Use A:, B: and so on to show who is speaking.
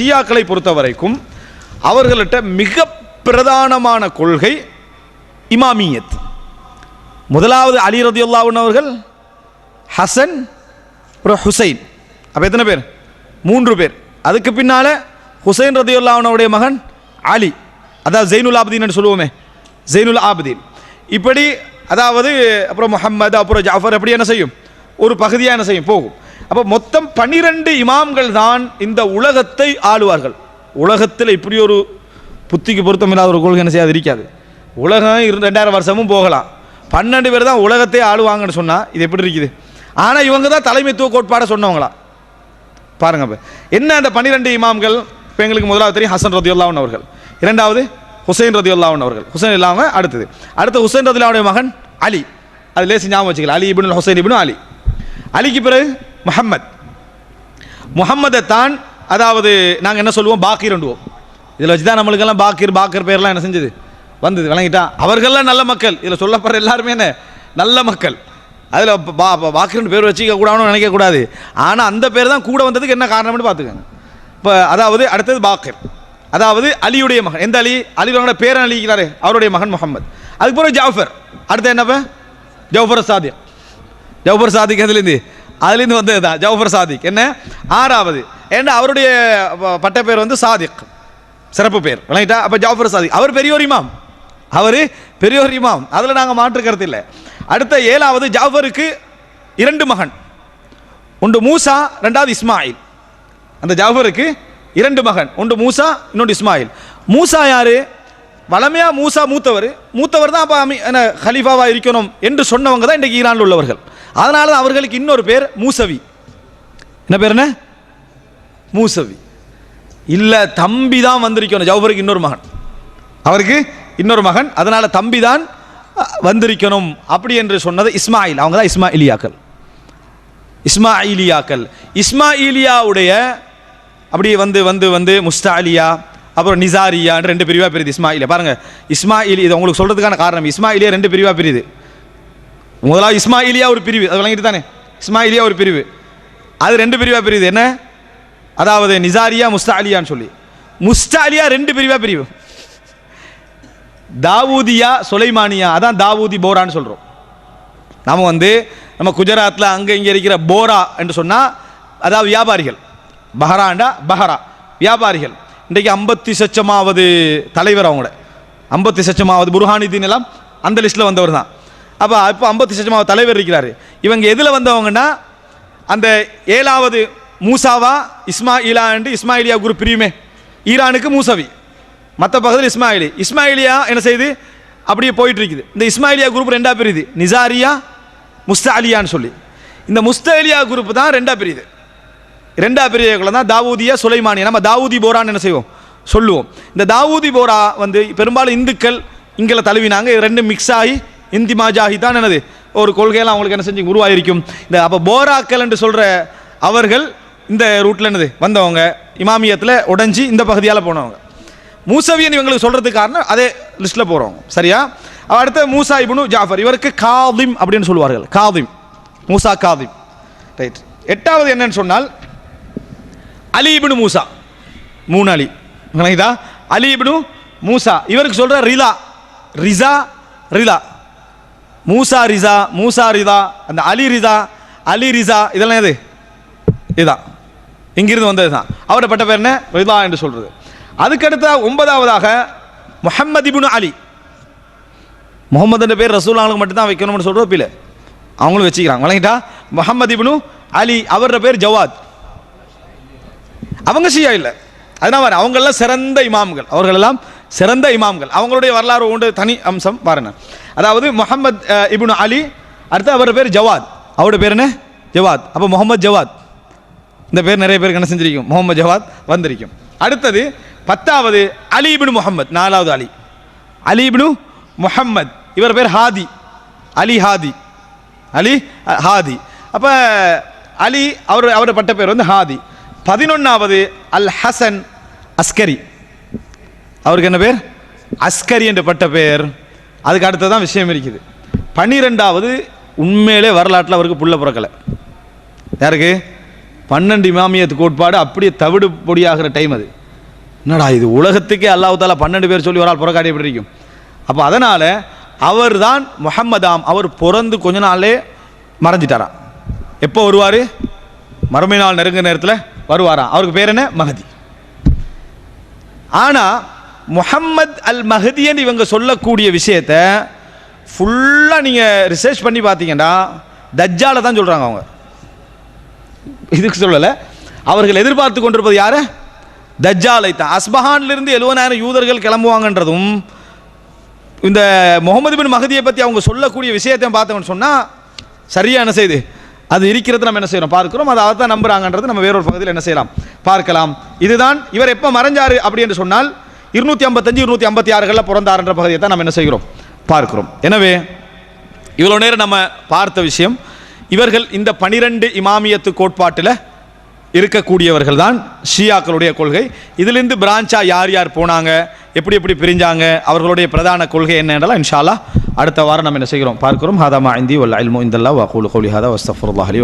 A: ஷியாக்களை பொறுத்த வரைக்கும் அவர்கள்ட்ட மிக பிரதானமான கொள்கை இமாமியத். முதலாவது அலி ரதியுல்லாவுன் அவர்கள் ஹசன் அப்புறம் ஹுசைன். அப்போ எத்தனை பேர்? மூன்று பேர். அதுக்கு பின்னால் ஹுசைன் ரதியுல்லாவுனுடைய மகன் அலி. அதாவது ஜெயினுல் ஆபதீன் சொல்லுவோமே ஜெயினுல் ஆபதீன். இப்படி அதாவது அப்புறம் முஹம்மது அப்புறம் ஜாஃபர் அப்படி என்ன செய்யும்? ஒரு பகுதியாக என்ன செய்யும்? போகும். அப்போ மொத்தம் பன்னிரண்டு இமாம்கள் தான் இந்த உலகத்தை ஆளுவார்கள். உலகத்தில் இப்படி ஒரு புத்திக்கு பொருத்தம் இல்லாத ஒரு கொள்கை என்ன செய்யாது? இருக்காது. உலகம் இரு ரெண்டாயிரம் வருஷமும் போகலாம். பன்னெண்டு பேர் தான் உலகத்தை ஆளுவாங்கன்னு சொன்னால் இது எப்படி இருக்குது? ஆனால் இவங்க தான் தலைமைத்துவ கோட்பாடை சொன்னவங்களா? பாருங்க இப்போ என்ன அந்த பன்னிரெண்டு இமாம்கள்? இப்போ எங்களுக்கு முதலாவது தெரியும் ஹசன் ரதியுல்லாவன் அவர்கள். இரண்டாவது ஹுசைன் ரதியுல்லாவன் அவர்கள். ஹுசைன் இல்லாமல் அடுத்தது. அடுத்து ஹுசைன் ரதியுல்லாவுடைய மகன் அலி. அது லேசி ஞாபகம் வச்சுக்கலாம் Ali ibn Hussain ibn Ali. அலிக்கு பிறகு முஹம்மத். முகம்மதை தான் அதாவது நாங்கள் என்ன சொல்லுவோம்? பாக்கிரண்டுவோம் இதில் வச்சு தான் நம்மளுக்கெல்லாம் பாக்கீர் பாக்கர் பேர்லாம் என்ன செஞ்சது? வந்தது விளங்கிட்டான் அவர்கள்லாம் நல்ல மக்கள். இதில் சொல்லப்படுற எல்லாருமே என்ன? நல்ல மக்கள். அதில் பா பாக்கிரண்டு பேர் வச்சுக்க கூடாதுன்னு நினைக்கக்கூடாது. ஆனால் அந்த பேர் தான் கூட வந்ததுக்கு என்ன காரணம்னு பார்த்துக்கோங்க. இப்போ அதாவது அடுத்தது பாக்கர். அதாவது அலியுடைய மகன். எந்த அலி? அலியோட பேரன் அலிக்கிறாரு அவருடைய மகன் முகமது அதுக்கு ஜாஃபர். அடுத்து என்னப்ப ஜவுஃபர் சாதியம் ஜவுஃபர் சாதிக் அதுலேருந்து அதுலேருந்து வந்தது தான் ஜவுஃபர் சாதிக். என்ன? ஆறாவது. ஏன்னா அவருடைய பட்ட பேர் வந்து சாதிக். சிறப்பு பேர். விளங்கிட்டா? அப்போ ஜாஃபர் சாதிக். அவர் பெரியோர் இமாம். அவர் பெரியோர் இமாம். அதில் நாங்கள் மாற்றுக்கிறது இல்லை. அடுத்த ஏழாவது ஜாஃபருக்கு இரண்டு மகன். ஒன்று மூசா ரெண்டாவது இஸ்மாயில். அந்த ஜாஃபருக்கு இரண்டு மகன். ஒன்று மூசா இன்னொன்று இஸ்மாயில். மூசா யாரு? வளமையாக மூசா மூத்தவர். மூத்தவர் தான் அப்போ அமி என்ன ஹலீஃபாவாக இருக்கணும் என்று சொன்னவங்க தான் இன்றைக்கு ஈரானில் உள்ளவர்கள். அதனால தான் அவர்களுக்கு இன்னொரு பேர் மூசவி. என்ன பேர் என்ன? மூசவி. இல்லை தம்பி தான் வந்திருக்கணும். ஜவுபருக்கு இன்னொரு மகன். அவருக்கு இன்னொரு மகன். அதனால் தம்பி தான் வந்திருக்கணும். அப்படி என்று சொன்னது இஸ்மாயில். அவங்க தான் இஸ்மாயிலியாக்கள். இஸ்மாயிலியாக்கள். இஸ்மாயிலியாவுடைய அப்படியே வந்து வந்து வந்து முஸ்தாலியா அப்புறம் நிசாரியான்னு ரெண்டு பிரிவாக பிரியுது இஸ்மாயிலியா பாருங்க இஸ்மாயில் இது உங்களுக்கு சொல்றதுக்கான காரணம் இஸ்மாயிலியா ரெண்டு பிரிவாக பிரியுது. முதலாவது இஸ்மாயிலியா ஒரு பிரிவு அது விளங்கிட்டு தானே? இஸ்மாயிலியா ஒரு பிரிவு. அது ரெண்டு பிரிவாக பிரியுது என்ன? அதாவது நிசாரியா முஸ்தாலியான்னு சொல்லி. முஸ்தாலியா ரெண்டு பிரிவாக பிரிவு. தாவூதியா சுலைமானியா அதான் தாவூதி போரான்னு சொல்கிறோம் நாம் வந்து நம்ம குஜராத்தில் அங்கே இங்கே இருக்கிற போரா என்று சொன்னால் அதாவது வியாபாரிகள். பஹராண்டா பஹரா. வியாபாரிகள். இன்றைக்கு ஐம்பத்தி சச்சமாவது தலைவர் அவங்களோட ஐம்பத்தி சச்சமாவது புருஹானிதீன் எல்லாம் அந்த லிஸ்ட்டில் வந்தவர் தான். அப்போ இப்போ ஐம்பத்தி சச்சமாவது தலைவர் இருக்கிறார். இவங்க எதில் வந்தவங்கன்னா அந்த ஏழாவது மூசாவா இஸ்மாயிலா என்று இஸ்மாயிலியா குரு பிரியுமே. ஈரானுக்கு மூசவி. மற்ற பக்கத்தில் இஸ்மாயிலி. இஸ்மாயிலியா என்ன செய்யுது அப்படியே போயிட்டு இருக்குது இந்த இஸ்மாயிலியா குரூப் ரெண்டாக பிரியுது. நிசாரியா முஸ்தாலியான்னு சொல்லி. இந்த முஸ்தாலியா குரூப் தான் ரெண்டாக பிரியுது. ரெண்டா பிரிவுகளை தான் தாவூதியா சுலைமானியா நம்ம தாவூதி போரான்னு என்ன செய்வோம்? சொல்லுவோம். இந்த தாவூதி போரா வந்து பெரும்பாலும் இந்துக்கள் இங்கே தழுவினாங்க. ரெண்டு ரெண்டும் மிக்ஸ் ஆகி இந்தி மாஜாஹி தான் என்னது? ஒரு கொள்கையெல்லாம் அவங்களுக்கு என்ன செஞ்சு உருவாயிருக்கும். இந்த அப்போ போராக்கள் என்று சொல்கிற அவர்கள் இந்த ரூட்டில் என்னது? வந்தவங்க. இமாமியத்தில் உடைஞ்சி இந்த பகுதியால் போனவங்க. மூசவியன் இவங்களுக்கு சொல்கிறதுக்கு காரணம் அதே லிஸ்ட்டில் போகிறவங்க சரியா? அடுத்த மூசா இப்னு ஜாஃபர். இவருக்கு காதிம் அப்படின்னு சொல்லுவார்கள். காதிம். மூசா காதிம். ரைட் எட்டாவது என்னன்னு சொன்னால் அலி மூசா. மூணு அலி. விளங்குதா அலி மூசா. இவருக்கு சொல்கிற Rida Riza Rida Musa Riza Musa Rida அந்த அலி ரிதா அலி ரிசா இதெல்லாம் எது? இதுதான் இங்கிருந்து வந்தது தான். அவரோட பட்ட பேர் என்ன? ரிதா என்று சொல்கிறது அதுக்கடுத்த ஒன்பதாவதாக முஹம்மது இப்னு அலி. முகமது பேர் ரசூலாங்களுக்கு மட்டும்தான் வைக்கணும்னு சொல்றது பிள்ளை. அவங்களும் வச்சுக்கிறாங்க. வழங்கிட்டா முஹம்மது இபுனு அலி. அவரோட பேர் ஜவாத். அவங்க ஷியா இல்லை. அதனால் வர அவங்களெல்லாம் சிறந்த இமாம்கள். அவர்களெல்லாம் சிறந்த இமாம்கள். அவங்களுடைய வரலாறு உண்டு தனி அம்சம் பாருங்க. அதாவது முகமது இப்னு அலி அடுத்து அவர் பேர் ஜவாத். அவருடைய பேர் என்ன? ஜவாத். அப்போ முகமது ஜவாத். இந்த பேர் நிறைய பேருக்கு என்ன செஞ்சிருக்கும்? முகமது ஜவாத் வந்திருக்கும். அடுத்தது பத்தாவது அலி இப்னு முகமது நாலாவது அலி. அலி இப்னு இவர் பேர் ஹாதி. அலி ஹாதி. அலி ஹாதி. அப்போ அலி அவர் அவரோட பட்ட பேர் வந்து ஹாதி. பதினொன்னாவது அல் ஹசன் அஸ்கரி. அவருக்கு என்ன பேர்? அஸ்கரி என்று பட்ட பேர். அதுக்கு அடுத்ததான் விஷயம் இருக்குது. பன்னிரெண்டாவது உண்மையிலே வரலாற்றில் அவருக்கு புள்ள பிறக்கலை. யாருக்கு? பன்னெண்டு இமாமியத்து கோட்பாடு அப்படியே தவிடு பொடியாகிற டைம் அது. என்னடா இது உலகத்துக்கே அல்லாஹ் பன்னெண்டு பேர் சொல்லி ஒரு ஆள் புறக்காடி எப்படி இருக்கும் அப்போ அதனால் அவர் தான் முஹம்மதாம் அவர் பிறந்து கொஞ்ச நாளே மறைஞ்சிட்டாராம். எப்போ வருவார்? மறுமை நாள் நெருங்க நேரத்தில் வருவாராம். அவருக்கு பேர் என்ன? மகதி ஆனால் முஹம்மத் அல் மஹதின்னு இவங்க சொல்லக்கூடிய விஷயத்த ஃபுல்லாக நீங்கள் ரிசர்ச் பண்ணி பார்த்தீங்கன்னா தஜ்ஜால தான் சொல்கிறாங்க அவங்க. இதுக்கு சொல்லலை. அவர்கள் எதிர்பார்த்து கொண்டிருப்பது யார்? தஜ்ஜாலை தான். அஸ்பஹான்லேருந்து எழுபதாயிரம் யூதர்கள் கிளம்புவாங்கன்றதும் இந்த முகமது பின் மகதியை பற்றி அவங்க சொல்லக்கூடிய விஷயத்தையும் பார்த்தோம்னு சொன்னால் சரியான செய்து. அது இருக்கிறது நம்ம என்ன செய்கிறோம் பார்க்கிறோம். அதை அதை தான் நம்புறாங்கன்றது நம்ம வேறொரு பகுதியில் என்ன செய்யலாம்? பார்க்கலாம். இதுதான் இவர் எப்போ மறைஞ்சாரு அப்படி என்று சொன்னால் இருநூத்தி ஐம்பத்தஞ்சு இருநூத்தி ஐம்பத்தி ஆறுகளில் பிறந்தாருன்ற பகுதியை தான் நம்ம என்ன செய்கிறோம்? பார்க்கிறோம். எனவே இவ்வளோ நேரம் நம்ம பார்த்த விஷயம் இவர்கள் இந்த பனிரெண்டு இமாமியத்து கோட்பாட்டில் இருக்கக்கூடியவர்கள் தான் ஷியாக்களுடைய கொள்கை. இதிலிருந்து பிரான்ச்சா யார் யார் போனாங்க? எப்படி எப்படி பிரிஞ்சாங்க அவர்களுடைய பிரதான கொள்கை என்னன்றலாம் இன்ஷால்லா அடுத்த வாரம் நம்ம என்ன செய்கிறோம்? பார்க்கிறோம். ஹாதா மா இந்தி வல்ல இல்மு இந்தல்லா வகூல் கோலி ஹாதா வஸ்தஃபுல்லாஹ் அலி